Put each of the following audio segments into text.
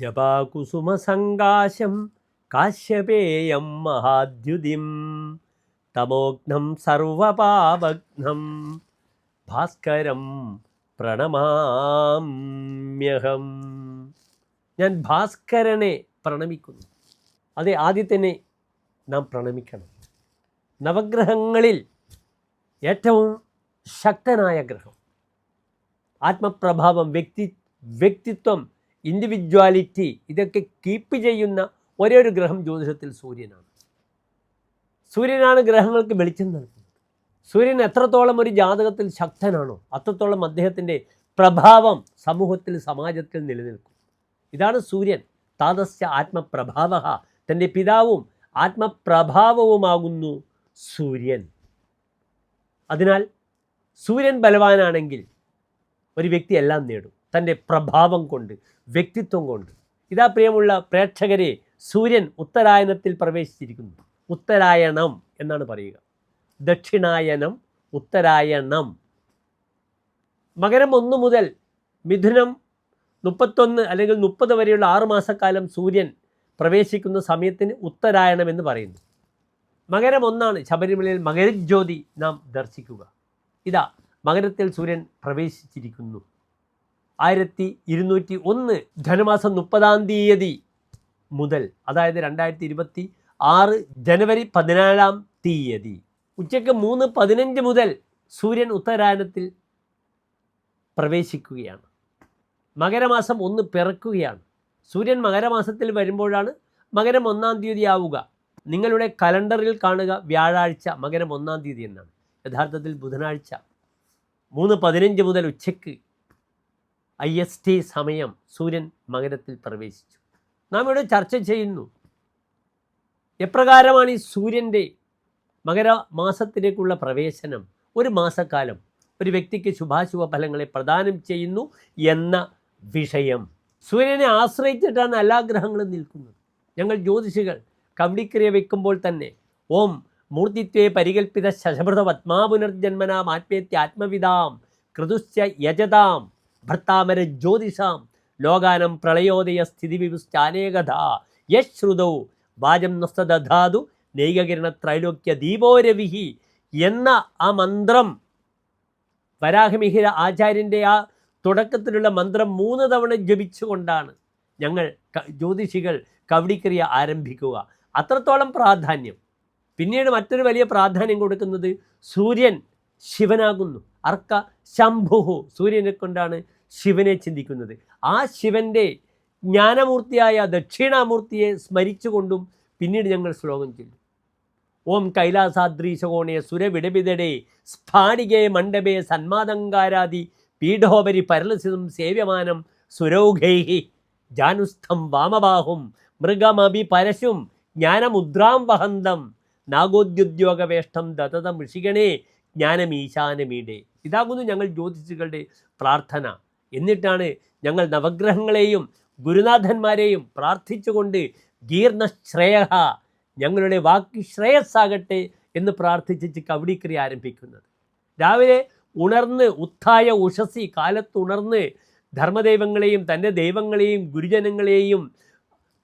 ജപാകുസുമസങ്കാശം കാശ്യപേയം മഹാദ്യുതിം തമോഘ്നം സർവപാവഘ്നം ഭാസ്കരം പ്രണമാമ്യഹം. ഞാൻ ഭാസ്കരനെ പ്രണമിക്കുന്നു. അതെ ആദ്യത്തിനെ നാം പ്രണമിക്കണം. നവഗ്രഹങ്ങളിൽ ഏറ്റവും ശക്തനായ ഗ്രഹം. ആത്മപ്രഭാവം വ്യക്തി വ്യക്തിത്വം ഇൻഡിവിജ്വാലിറ്റി ഇതൊക്കെ കീപ്പ് ചെയ്യുന്ന ഒരേ ഒരു ഗ്രഹം ജ്യോതിഷത്തിൽ സൂര്യനാണ്. സൂര്യനാണ് ഗ്രഹങ്ങൾക്ക് വെളിച്ചം നൽകുന്നത്. സൂര്യൻ എത്രത്തോളം ഒരു ജാതകത്തിൽ ശക്തനാണോ അത്രത്തോളം അദ്ദേഹത്തിന്റെ പ്രഭാവം സമൂഹത്തിൽ സമാജത്തിൽ നിലനിൽക്കും. ഇതാണ് സൂര്യൻ. താതസ്യ ആത്മപ്രഭാവ തന്റെ പിതാവും ആത്മപ്രഭാവവുമാകുന്നു സൂര്യൻ. അതിനാൽ സൂര്യൻ ബലവാനാണെങ്കിൽ ഒരു വ്യക്തി എല്ലാം നേടും. തന്റെ പ്രഭാവം കൊണ്ട് വ്യക്തിത്വം കൊണ്ട്. ഇതാ പ്രിയമുള്ള പ്രേക്ഷകരെ സൂര്യൻ ഉത്തരായനത്തിൽ പ്രവേശിച്ചിരിക്കുന്നു. ഉത്തരായണം എന്നാണ് പറയുക. ദക്ഷിണായനം ഉത്തരായണം. മകരം ഒന്ന് മുതൽ മിഥുനം മുപ്പത്തൊന്ന് അല്ലെങ്കിൽ മുപ്പത് വരെയുള്ള ആറു മാസക്കാലം സൂര്യൻ പ്രവേശിക്കുന്ന സമയത്തിന് ഉത്തരായണം എന്ന് പറയുന്നു. മകരം ഒന്നാണ് ശബരിമലയിൽ മകരജ്യോതി നാം ദർശിക്കുക. ഇതാ മകരത്തിൽ സൂര്യൻ പ്രവേശിച്ചിരിക്കുന്നു. ആയിരത്തി ഇരുന്നൂറ്റി ഒന്ന് ധനുമാസം മുപ്പതാം തീയതി മുതൽ അതായത് രണ്ടായിരത്തി ഇരുപത്തി ആറ് ജനുവരി പതിനാലാം തീയതി. ഉച്ചയ്ക്ക് മൂന്ന് പതിനഞ്ച് മുതൽ സൂര്യൻ ഉത്തരായനത്തിൽ പ്രവേശിക്കുകയാണ്. മകരമാസം ഒന്ന് പിറക്കുകയാണ്. സൂര്യൻ മകരമാസത്തിൽ വരുമ്പോഴാണ് മകരം ഒന്നാം തീയതി ആവുക. നിങ്ങളുടെ കലണ്ടറിൽ കാണുക വ്യാഴാഴ്ച മകരം ഒന്നാം തീയതി എന്നാണ്. യഥാർത്ഥത്തിൽ ബുധനാഴ്ച. മൂന്ന് പതിനഞ്ച് മുതൽ ഉച്ചയ്ക്ക് ഐ എസ് ടി സമയം സൂര്യൻ മകരത്തിൽ പ്രവേശിച്ചു. നാം ഇവിടെ ചർച്ച ചെയ്യുന്നു എപ്രകാരമാണ് ഈ സൂര്യന്റെ മകരമാസത്തിലേക്കുള്ള പ്രവേശനം? ഒരു മാസക്കാലം ഒരു വ്യക്തിക്ക് ശുഭാശുഭ ഫലങ്ങളെ പ്രദാനം ചെയ്യുന്നു എന്ന വിഷയം. സൂര്യനെ ആശ്രയിച്ചിട്ടാണ് എല്ലാ ഗ്രഹങ്ങളും നിൽക്കുന്നത്. ഞങ്ങൾ ജ്യോതിഷികൾ കവടിക്രിയ വയ്ക്കുമ്പോൾ തന്നെ ഓം മൂർത്തിത്വേ പരികൽപ്പിത ശശഭൃത പത്മാപുനർജന്മനാം ആത്മേത്യ ആത്മവിതാം കൃതുശ്ച യജതാം ഭർത്താമര ജ്യോതിഷാം. ലോകാനം പ്രളയോദയ സ്ഥിതി സ്ഥിതിവിപുശ്ചാനേകഥ യശ്രുതൗ. വാജം നസ്തദാതു നൈകകിരണ ത്രൈലോക്യ ദീപോരവിഹി എന്ന ആ മന്ത്രം വരാഹമിഹിര ആചാര്യന്റെ ആ തുടക്കത്തിലുള്ള മന്ത്രം മൂന്ന് തവണ ജപിച്ചുകൊണ്ടാണ് ഞങ്ങൾ ജ്യോതിഷികൾ കവടിക്രിയ ആരംഭിക്കുക. അത്രത്തോളം പ്രാധാന്യം. പിന്നീട് മറ്റൊരു വലിയ പ്രാധാന്യം കൊടുക്കുന്നത് സൂര്യൻ ശിവനാകുന്നു. അർക്ക ശംഭുഹു. സൂര്യനെ കൊണ്ടാണ് ശിവനെ ചിന്തിക്കുന്നത്. ആ ശിവന്റെ ജ്ഞാനമൂർത്തിയായ ദക്ഷിണാമൂർത്തിയെ സ്മരിച്ചുകൊണ്ടും പിന്നീട് ഞങ്ങൾ ശ്ലോകം ചൊല്ലും. ഓം കൈലാസാദ്രീശകോണേ സുരവിടവിതടേ സ്ഫാടികേ മണ്ഡപേ സന്മാതങ്കാരാതി പീഠോപരി പരലസിതം സേവ്യമാനം സുരൗഘൈഹി ജാനുസ്ഥം വാമബാഹും മൃഗമഭി പരശും ജ്ഞാനമുദ്രാം വഹന്തം നാഗോദ്യുദ്യോഗവേഷ്ടം ദതത ഋഷിഗണേ ജ്ഞാനമീശാനമീടെ ഇതാകുന്നു ഞങ്ങൾ ജ്യോതിഷികളുടെ പ്രാർത്ഥന. എന്നിട്ടാണ് ഞങ്ങൾ നവഗ്രഹങ്ങളെയും ഗുരുനാഥന്മാരെയും പ്രാർത്ഥിച്ചുകൊണ്ട് ഗീർണശ്രേയ ഞങ്ങളുടെ വാക്ക് ശ്രേയസ്സാകട്ടെ എന്ന് പ്രാർത്ഥിച്ച് കവടിക്രിയ ആരംഭിക്കുന്നത്. രാവിലെ ഉണർന്ന് ഉത്തായ ഉഷസി കാലത്ത് ഉണർന്ന് ധർമ്മദൈവങ്ങളെയും തന്റെ ദൈവങ്ങളെയും ഗുരുജനങ്ങളെയും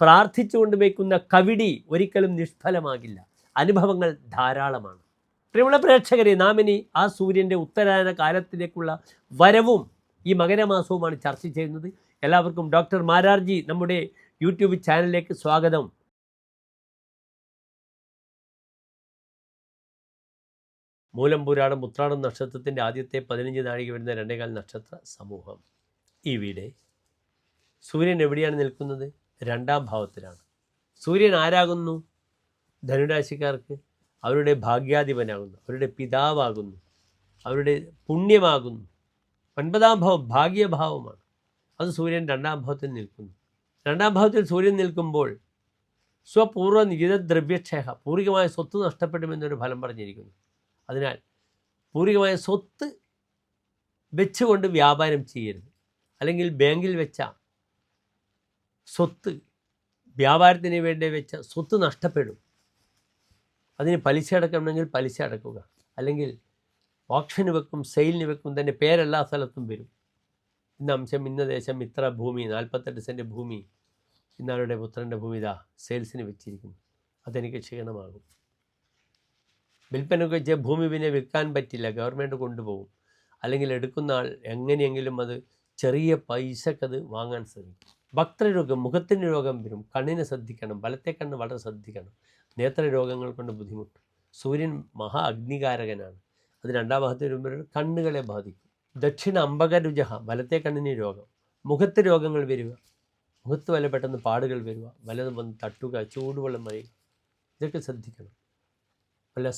പ്രാർത്ഥിച്ചുകൊണ്ട് വയ്ക്കുന്ന കവിടി ഒരിക്കലും നിഷ്ഫലമാകില്ല. അനുഭവങ്ങൾ ധാരാളമാണ്. പ്രിയമുള്ള പ്രേക്ഷകരെ നാം ഇനി ആ സൂര്യന്റെ ഉത്തരായന കാലത്തിലേക്കുള്ള വരവും ഈ മകരമാസവുമാണ് ചർച്ച ചെയ്യുന്നത്. എല്ലാവർക്കും ഡോക്ടർ മാരാർജി നമ്മുടെ യൂട്യൂബ് ചാനലിലേക്ക് സ്വാഗതം. മൂലം പുരാണം ഉത്രാടം നക്ഷത്രത്തിന്റെ ആദ്യത്തെ പതിനഞ്ച് നാഴിക വരുന്ന രണ്ടേകാൽ നക്ഷത്ര സമൂഹം. ഇവിടെ സൂര്യൻ എവിടെയാണ് നിൽക്കുന്നത്? രണ്ടാം ഭാവത്തിലാണ്. സൂര്യൻ ആരാകുന്നു? ധനുരാശിക്കാർക്ക്. അവരുടെ ഭാഗ്യാധിപനാകുന്നു. അവരുടെ പിതാവാകുന്നു. അവരുടെ പുണ്യമാകുന്നു. ഒൻപതാം ഭാവം ഭാഗ്യഭാവമാണ്. അത് സൂര്യൻ രണ്ടാം ഭാവത്തിൽ നിൽക്കുന്നു. രണ്ടാം ഭാവത്തിൽ സൂര്യൻ നിൽക്കുമ്പോൾ സ്വപൂർവ നിജിത ദ്രവ്യക്ഷയ പൂർവികമായ സ്വത്ത് നഷ്ടപ്പെടുമെന്നൊരു ഫലം പറഞ്ഞിരിക്കുന്നു. അതിനാൽ പൂർവികമായ സ്വത്ത് വെച്ചുകൊണ്ട് വ്യാപാരം ചെയ്യരുത്. അല്ലെങ്കിൽ ബാങ്കിൽ വെച്ച സ്വത്ത് വ്യാപാരത്തിന് വേണ്ടി വെച്ച സ്വത്ത് നഷ്ടപ്പെടും. അതിന് പലിശ അടക്കണമെങ്കിൽ പലിശ അടക്കുക. അല്ലെങ്കിൽ ഓപ്ഷന് വെക്കും സെയിലിന് വെക്കും തന്നെ പേരെല്ലാ സ്ഥലത്തും വരും. ഇന്ന അംശം ഇന്ന ദേശം ഇത്ര ഭൂമി നാൽപ്പത്തെട്ട് സെന്റ് ഭൂമി ഇന്നാളുടെ പുത്രന്റെ ഭൂമി ഇതാ സെയിൽസിന് വെച്ചിരിക്കുന്നു. അതെനിക്ക് ക്ഷീണമാകും. വിൽപ്പനയ്ക്ക് വെച്ച ഭൂമി പിന്നെ വിൽക്കാൻ പറ്റില്ല ഗവൺമെന്റ് കൊണ്ടുപോകും. അല്ലെങ്കിൽ എടുക്കുന്ന ആൾ എങ്ങനെയെങ്കിലും അത് ചെറിയ പൈസക്കത് വാങ്ങാൻ ശ്രമിക്കും. ഭക്തരോഗം മുഖത്തിന് രോഗം വരും. കണ്ണിനെ ശ്രദ്ധിക്കണം വലത്തെ കണ്ണ് വളരെ ശ്രദ്ധിക്കണം. നേത്ര രോഗങ്ങൾ കൊണ്ട് ബുദ്ധിമുട്ട്. സൂര്യൻ മഹാ അഗ്നികാരകനാണ്. അത് രണ്ടാം ഭാഗത്ത് വരുമ്പോൾ കണ്ണുകളെ ബാധിക്കും. ദക്ഷിണ അമ്പകരുജഹ വലത്തെ കണ്ണിന് രോഗം. മുഖത്ത് രോഗങ്ങൾ വരിക. മുഖത്ത് വല്ല പെട്ടെന്ന് പാടുകൾ വരിക. വലത് വന്ന് തട്ടുക ചൂടുവെള്ളം വരിക. ഇതൊക്കെ ശ്രദ്ധിക്കണം. വല്ല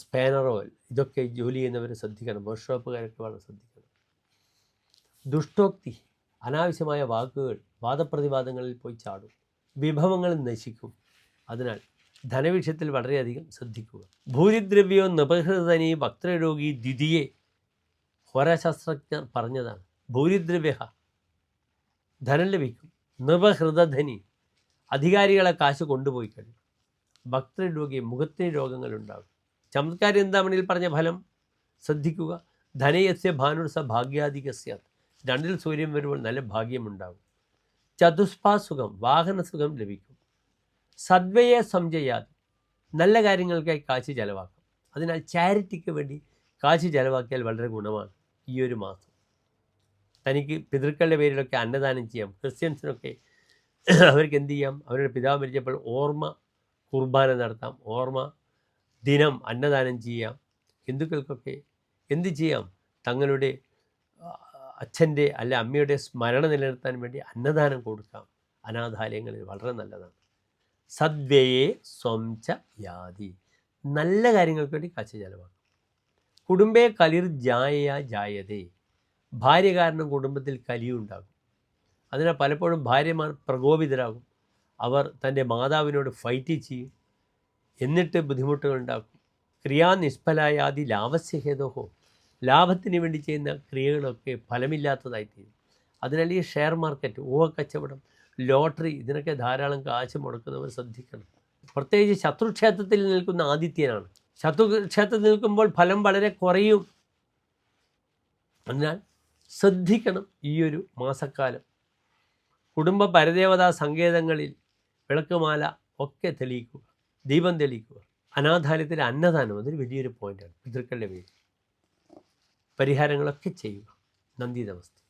ഓയിൽ ഇതൊക്കെ ജോലി ചെയ്യുന്നവർ ശ്രദ്ധിക്കണം. വർക്ക്ഷോപ്പുകാരൊക്കെ വളരെ ശ്രദ്ധിക്കണം. ദുഷ്ടോക്തി. അനാവശ്യമായ വാക്കുകൾ വാദപ്രതിവാദങ്ങളിൽ പോയി ചാടും. വിഭവങ്ങൾ നശിക്കും. അതിനാൽ ധനവിഷയത്തിൽ വളരെയധികം ശ്രദ്ധിക്കുക. ഭൂരിദ്രവ്യോ നപഹൃതനി ഭക്തരോഗി ദ്വിതീയെ ഹോരാശാസ്ത്രജ്ഞർ പറഞ്ഞതാണ്. ഭൂരിദ്രവ്യ ധനം ലഭിക്കും. നൃപഹൃതധനി അധികാരികളെ കാശ് കൊണ്ടുപോയി കഴിയും. ഭക്തരോഗി മുഖത്തിന് രോഗങ്ങളുണ്ടാകും ചമത്കാരി എന്താമണിയിൽ പറഞ്ഞ ഫലം? ശ്രദ്ധിക്കുക. ധനയസ്യ ഭാനുസ ഭാഗ്യാധികസ്യ രണ്ടിൽ സൂര്യൻ വരുമ്പോൾ നല്ല ഭാഗ്യമുണ്ടാകും. ചതുഷ്പാസുഖം വാഹനസുഖം ലഭിക്കും. സദ്വയെ സംജയാതി. നല്ല കാര്യങ്ങൾക്കായി കാശ് ചെലവാക്കാം. അതിനാൽ ചാരിറ്റിക്ക് വേണ്ടി കാശ് ചെലവാക്കിയാൽ വളരെ ഗുണമാണ് ഈ ഒരു മാസം. തനിക്ക് പിതൃക്കളുടെ പേരിലൊക്കെ അന്നദാനം ചെയ്യാം. ക്രിസ്ത്യൻസിനൊക്കെ അവർക്ക് എന്ത് ചെയ്യാം? അവരുടെ പിതാവ് മരിച്ചപ്പോൾ ഓർമ്മ കുർബാന നടത്താം. ഓർമ്മ ദിനം അന്നദാനം ചെയ്യാം. ഹിന്ദുക്കൾക്കൊക്കെ എന്ത് ചെയ്യാം? തങ്ങളുടെ അച്ഛന്റെ അല്ല അമ്മയുടെ സ്മരണ നിലനിർത്താൻ വേണ്ടി അന്നദാനം കൊടുക്കാം. അനാഥാലയങ്ങളിൽ വളരെ നല്ലതാണ്. സദ്വയെ സ്വംച യാതി നല്ല കാര്യങ്ങൾക്ക് വേണ്ടി കാശ് ചെലവാക്കും കുടുംബേ കലിർ ജായ ജായതേ. ഭാര്യ കാരണം കുടുംബത്തിൽ കലിയുണ്ടാകും. അതിനാൽ പലപ്പോഴും ഭാര്യമാർ പ്രകോപിതരാകും. അവർ തന്റെ മാതാവിനോട് ഫൈറ്റ് ചെയ്യും. എന്നിട്ട് ബുദ്ധിമുട്ടുകൾ ഉണ്ടാക്കും. ക്രിയാ നിഷ്ഫലായാതി ലാഭസ്യ ഹേതോഹോ ലാഭത്തിന് വേണ്ടി ചെയ്യുന്ന ക്രിയകളൊക്കെ ഫലമില്ലാത്തതായി തീരും അതിനാൽ ഈ ഷെയർ മാർക്കറ്റ് ഊഹക്കച്ചവടം ലോട്ടറി ഇതിനൊക്കെ ധാരാളം കാശ് മുടക്കുന്നവർ ശ്രദ്ധിക്കണം. പ്രത്യേകിച്ച് ശത്രുക്ഷേത്രത്തിൽ നിൽക്കുന്ന ആദിത്യനാണ്. ശത്രുക്ഷേത്രത്തിൽ നിൽക്കുമ്പോൾ ഫലം വളരെ കുറയും. അതിനാൽ ശ്രദ്ധിക്കണം ഈ ഒരു മാസക്കാലം. കുടുംബ പരദേവതാ സങ്കേതങ്ങളിൽ വിളക്കുമാല ഒക്കെ തെളിയിക്കുക ദീപം തെളിയിക്കുക അനാഥാലയത്തിൽ അന്നദാനം അതൊരു വലിയൊരു പോയിന്റാണ് പിതൃക്കളുടെ പേര് പരിഹാരങ്ങളൊക്കെ ചെയ്യുക. നന്ദി നമസ്തേ.